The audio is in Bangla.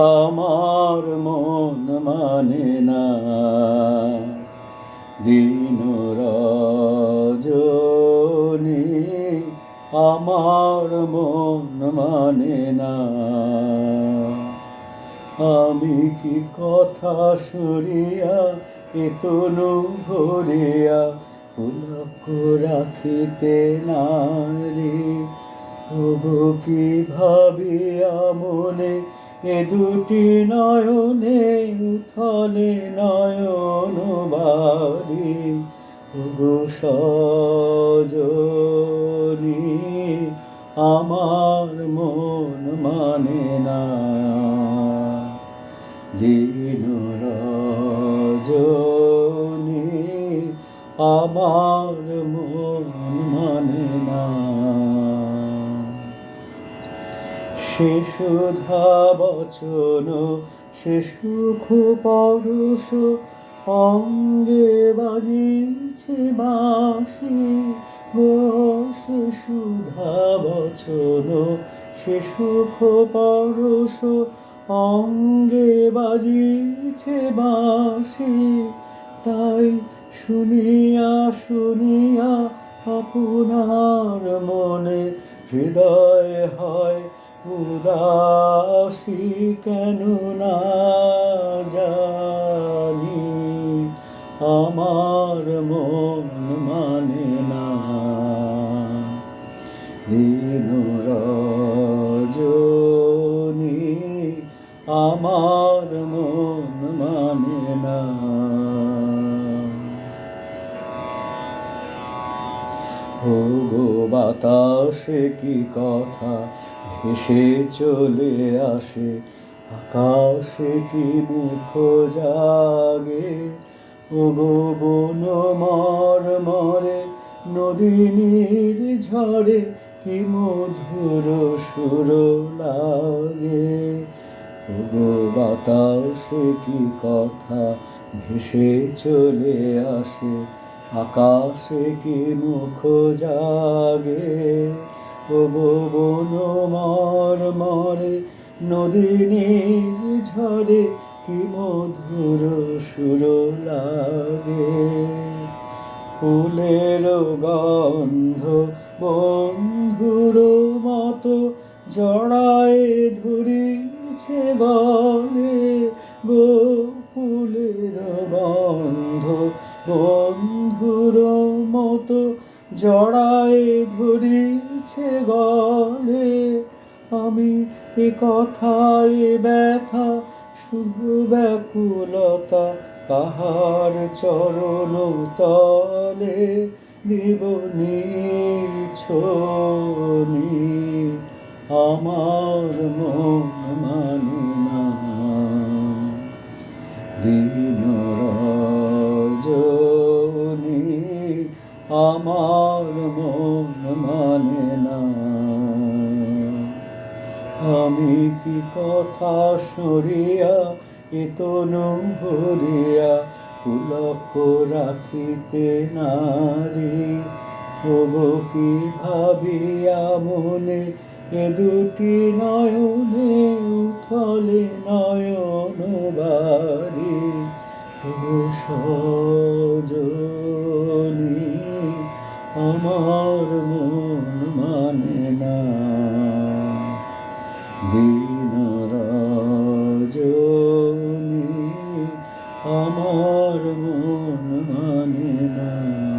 আমার মন মানে না। দিন রজনী আমার মন মানে না। আমি কি কথা সরিয়া এতনু ভরিয়া, পুলক রাখিতে নারী? ওগো কি ভাবিয়া মনে এ দুটি নয়নে উথলে নয়ন বাড়ি সজনী আমার মন মানে না। দিন রজনী আমার সে বচন সে সুখ অঙ্গে বাজিছে বাঁশি। গো সে বচন সে সুখ অঙ্গে বাজিছে বাঁশি। তাই শুনিয়া শুনিয়া আপনার মনে হৃদয় হয় উদাসী কেন না জানি? আমার মন মানে না। দিন রজনী আমার মন মানে না। ও গো বাতাসে কি কথা ভেসে চলে আসে, আকাশে কি মুখ জাগে? ও গো বন মর মরে নদীনীর ঝড়ে কি মধুর সুর লাগে? গো বাতাসে কি কথা ভেসে চলে আসে, আকাশে কি মুখ জাগে? ও গো বন মর মরে নদীনীর ঝরে কি মধুর সুর লাগে? ফুলের গন্ধ বন্ধুর মতো জড়ায় ধরিছে গলে গো ফুলের গন্ধ বন্ধুর মতো জড়ায় ধরিছে গলে আমি এ কথায় ব্যথা, শুধু ব্যাকুলতা, কাহার চরণ তলে দিব ছনি আমার মন মানে না। দিন আমার মন মানে আমি কি কথা সরিয়া এতনু ভরিয়া, পুলক রাখিতে নারী। ওগো কি ভাবিয়া মনে, এ দুটি নয়নে উথলে নয়ন বাড়ি। সজনী আমার মানে